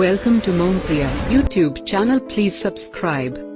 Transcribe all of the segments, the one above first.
Welcome to Mompriya YouTube channel. Please subscribe.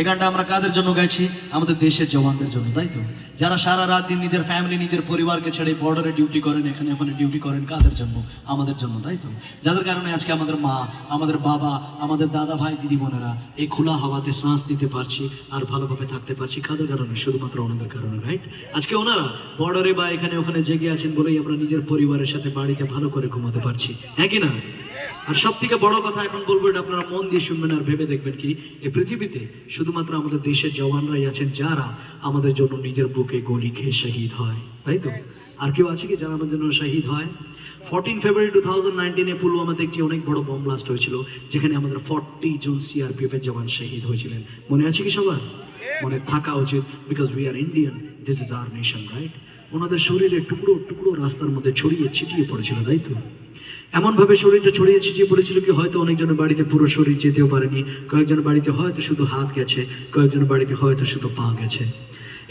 এই গানটা আমরা কাদের জন্য গাইছি? আমাদের দেশের জওয়ানদের জন্য, তাই তো? যারা সারা রাত দিন নিজের ফ্যামিলি নিজের পরিবারকে ছেড়ে বর্ডারে ডিউটি করেন, এখানে ওখানে ডিউটি করেন, কাদের জন্য? আমাদের জন্য, তাই তো? যাদের কারণে আজকে আমাদের মা, আমাদের বাবা, আমাদের দাদা ভাই, দিদি বোনেরা এই খোলা হাওয়াতে শ্বাস নিতে পারছি আর ভালোভাবে থাকতে পারছি কাদের কারণে? শুধুমাত্র ওনাদের কারণে রাইট আজকে ওনারা বর্ডারে বা এখানে ওখানে জেগে আছেন বলেই আমরা নিজের পরিবারের সাথে বাড়িতে ভালো করে ঘুমাতে পারছি হ্যাঁ কি না? আর সব থেকে বড় কথা এখন বলব এটা আপনারা মন দিয়ে শুনবেন আর ভেবে দেখবেন কি এই পৃথিবীতে শুধুমাত্র আমাদের দেশের জওয়ানরাই আছেন, যারা আমাদের জন্য নিজের বুকে গলি খেয়ে শহীদ হয়, তাই তো? আর কেউ আছে কি যারা আমাদের জন্য শহীদ হয়? ফোরটিন ফেব্রুয়ারি টু থাউজেন্ড নাইনটিনে পুলওয়ামাতে একটি অনেক বড় বম ব্লাস্ট হয়েছিল, যেখানে আমাদের ফর্টি জন সিআরপিএফ এর জওয়ান শহীদ হয়েছিলেন। মনে আছে কি সবার? মনে থাকা উচিত because we are Indian this is our nation right ওনাদের শরীরে টুকরো টুকরো রাস্তার মধ্যে ছড়িয়ে ছিটিয়ে পড়েছিল, তাই তো? এমনভাবে শরীরটা ছড়িয়ে ছিটিয়ে পড়েছিল কি হয়তো অনেকজনের বাড়িতে পুরো শরীর যেতেও পারেনি। কয়েকজনের বাড়িতে হয়তো শুধু হাত গেছে, কয়েকজনের বাড়িতে হয়তো শুধু পা গেছে।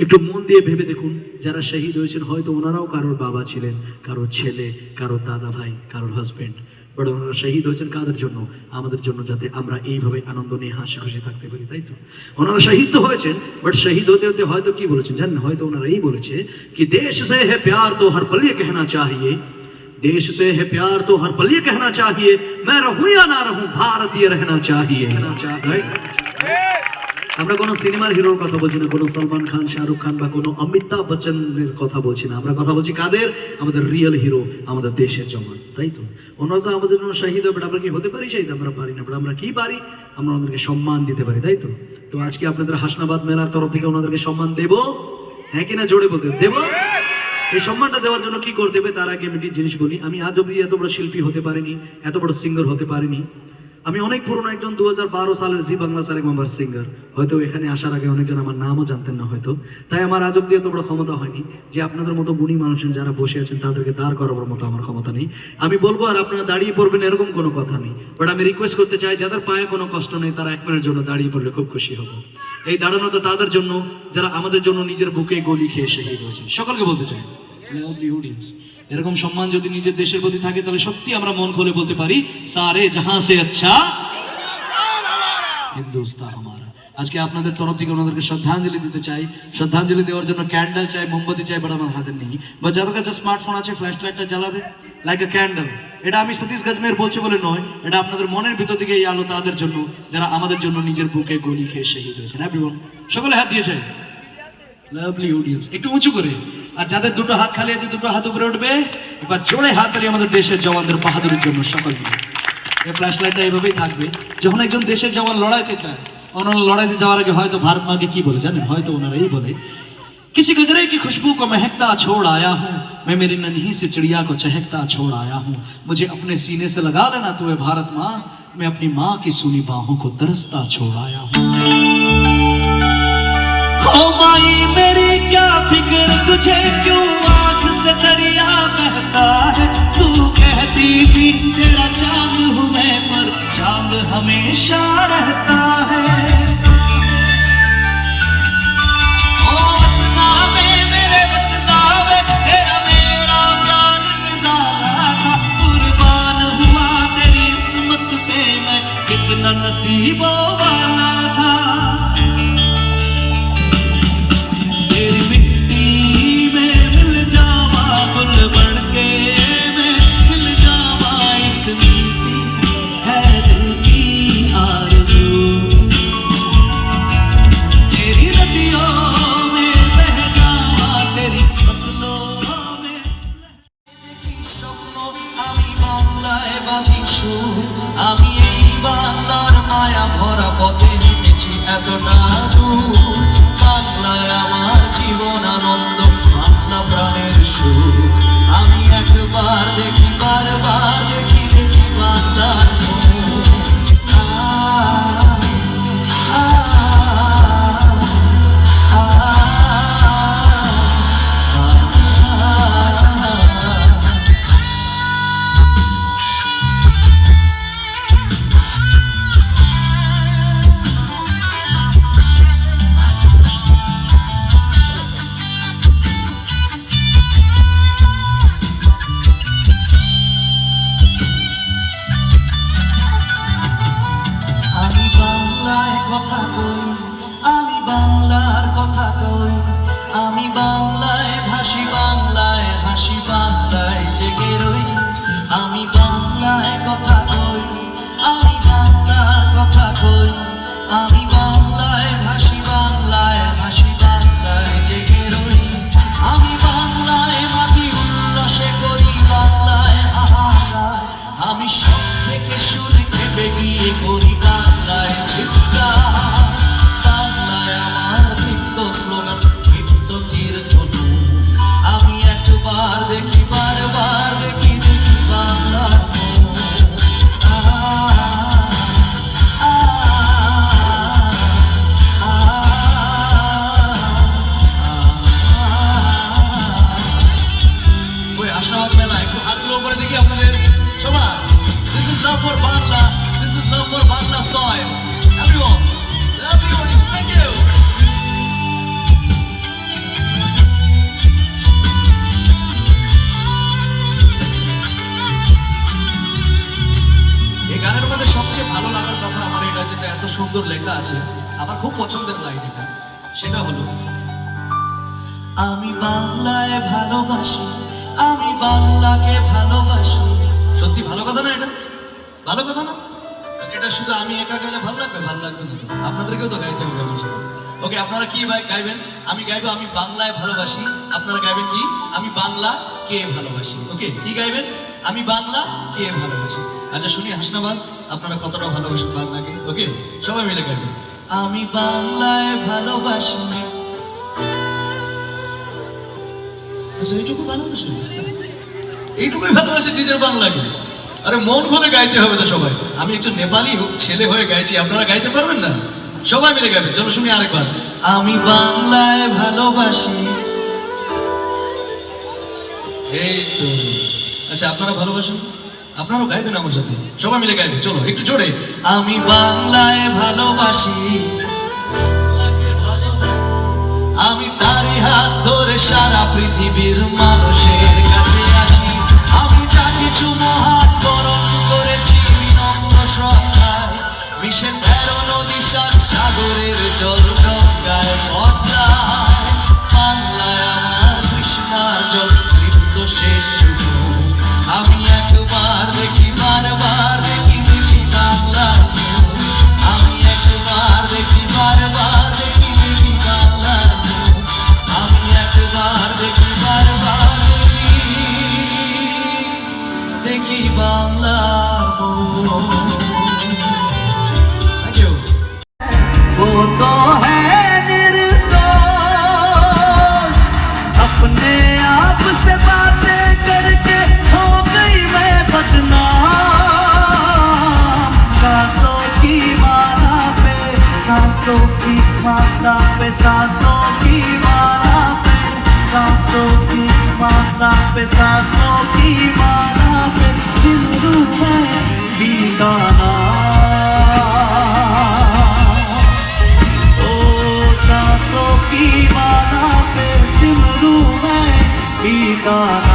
একটু মন দিয়ে ভেবে দেখুন, যারা শহীদ হয়েছেন হয়তো ওনারাও কারোর বাবা ছিলেন কারও ছেলে কারও দাদা ভাই, কারোর হাজব্যান্ড বাট ওনারা শহীদ হয়েছেন কাদের জন্য? আমাদের জন্য যাতে আমরা এইভাবে আনন্দ নিয়ে হাসি খুশি থাকতে পারি, তাই তো? ওনারা শহীদ তো হয়েছেন বাট শহীদ হতে হতে হয়তো কি বলেছেন জানেন? হয়তো ওনারা এই বলেছে কি, দেশ সে হ্যাঁ প্যার তো হর পলিয়ে কেহনা চাহিয়ে। देश से है प्यार तो हर पल ये कहना चाहिए मैं रहूं या ना रहूं भारतीय रहना चाहिए रहना चाहिए আমরা কোনো সিনেমার হিরোর কথা বলছি না কোনো সলমান খান শাহরুখ খান বা কোনো অমিতাভ বচ্চনের কথা বলছি না আমরা কথা বলছি কাদের আমাদের রিয়েল হিরো আমাদের দেশের জওয়ান তাই তো ওনারা তো আমাদের জন্য শহীদ হবে আমরা কি হতে পারি শহীদ আমরা পারি না but আমরা কি পারি আমরা ওনাদেরকে সম্মান দিতে পারি তাই তো তো আজকে আপনাদের হাসনাবাদ মেলার তরফ থেকে ওনাদেরকে সম্মান দেব হ্যাঁ কিনা জোরে বলতে দেব এই সম্মানটা দেওয়ার জন্য কি করতে হবে? তার আগে আমি একটি জিনিস বলি। আমি আজ অব্দি এত বড় শিল্পী হতে পারিনি, এত বড় সিঙ্গার হতে পারিনি। আমি অনেক পুরনো একজন দু সালের জি বাংলা সারেক মেম্বার সিঙ্গার হয়তো এখানে আসার আগে অনেকজন আমার নামও জানতেন না হয়তো। তাই আমার আজব দিয়ে তো বড় ক্ষমতা হয়নি যে আপনাদের মতো গুণী মানুষজন যারা বসে আছেন তাদেরকে দাঁড় করাবার মতো আমার ক্ষমতা নেই। আমি বলব আর আপনারা দাঁড়িয়ে পড়বেন এরকম কোনো কথা নেই। বাট আমি রিকোয়েস্ট করতে চাই, যাদের পায়ে কোনো কষ্ট নেই, তারা এক মিনিটের জন্য দাঁড়িয়ে পড়লে খুব খুশি হব। এই দাঁড়ানো তো তাদের জন্য, যারা আমাদের জন্য নিজের বুকে গলি খেয়ে শহীদ হয়েছে। সকলকে বলতে চাই audience. এরকম সম্মান যদি নিজের দেশের প্রতি থাকে, তাহলে সত্যি আমরা মন খুলে বলতে পারি, সারে জাহাঁ সে আচ্ছা হিন্দুস্তান আমারা, আজকে আপনাদের তরফ থেকে ওনাদেরকে শ্রদ্ধাঞ্জলি দিতে চাই। শ্রদ্ধাঞ্জলি দেওয়ার জন্য ক্যান্ডেল চাই, মোমবাতি চাই, বাট আমার হাতে নেই। বা যাদের কাছে স্মার্টফোন আছে ফ্ল্যাশ লাইটটা জ্বালাবে লাইক এ ক্যান্ডেল এটা আমি সতীশ গজমের বলছি বলে নয়, এটা আপনাদের মনের ভিতর থেকে এই আলো তাদের জন্য, যারা আমাদের জন্য নিজের বুকে গলি খেয়ে শহীদ হয়েছেন। এভরিওয়ান সকলে হাত দিয়েছে লাভলি অডিয়েন্স একটু উঁচু করে আর যাদের দুটো হাত খালি আছে দুটো হাত উপরে উঠবে এবার জোরে হাত তালি আমাদের দেশের জওয়ানদের বাহাদুরের জন্য সকল মিলে এই ফ্ল্যাশ লাইটটা এইভাবেই থাকবে যখন একজন দেশের জওয়ান লড়াইতে চায় ওনারা লড়াইতে যাওয়ার আগে হয়তো ভারত মাকে কি বলে জানেন হয়তো ওনারা এই বলে किसी गजरे की खुशबू को महकता छोड़ आया हूँ मैं मेरी नन्ही से चिड़िया को चहकता छोड़ आया हूँ मुझे अपने सीने से लगा लेना तू है भारत माँ मैं अपनी माँ की सुनी बाहों को तरसता छोड़ आया हूँ ओ माई मेरी क्या फ़िक्र? तुझे क्यों आँख से दरिया बहता है? तू कहती थी, तेरा चाँद हूँ मैं पर, चाँद हमेशा रहता है। সেটা হলো, আমি বাংলায় ভালোবাসি, আমি বাংলাকে ভালোবাসি। সত্যি ভালো কথা না এটা? ভালো কথা না? এটা শুধু আমি একা গাইলে ভালো লাগবে? ভালো লাগবে না আপনাদেরকেও তো গাইতে হবে সাথে ওকে, আপনারা কি গাইবেন? আমি গাইবো, আমি বাংলায় ভালোবাসি। আপনারা গাইবেন কি? আমি বাংলা কে ভালোবাসি। ওকে, কি গাইবেন? আমি বাংলা কে ভালোবাসি। আচ্ছা শুনি হাসনাবাদ, আপনারা কতটা ভালোবাসেন বাংলাকে? ওকে, সবাই মিলে গাইবেন। আমি বাংলায় ভালোবাসি। আচ্ছা, এইটুকু ভালোবাসেন এইটুকুই ভালোবাসেন নিজের বাংলাকে। আরে মন খুলে গাইতে হবে তো সবাই। আমি একটু নেপালি ছেলে হয়ে গাইছি আপনারা গাইতে পারবেন না? সবাই মিলে গাইবেন। চলো শুনি আরেকবার। আমি বাংলায় ভালোবাসি। এই তো। আচ্ছা আপনারা ভালোবাসেন? আপনারাও গাইবেন আমার সাথে? সবাই মিলে গাইবেন, চলো, একটু জোরে। আমি বাংলায় ভালোবাসি, আমি তারই হাত ধরে সারা পৃথিবীর মানুষের सांसों की माला पे, सांसों की माला पे, सांसों की माला पे, सांसों की माला पे सिंधु में बीता ओ, सांसों की माला पे सिमरू में बीताना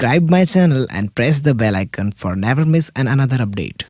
Subscribe my channel and press the bell icon for never miss an another update.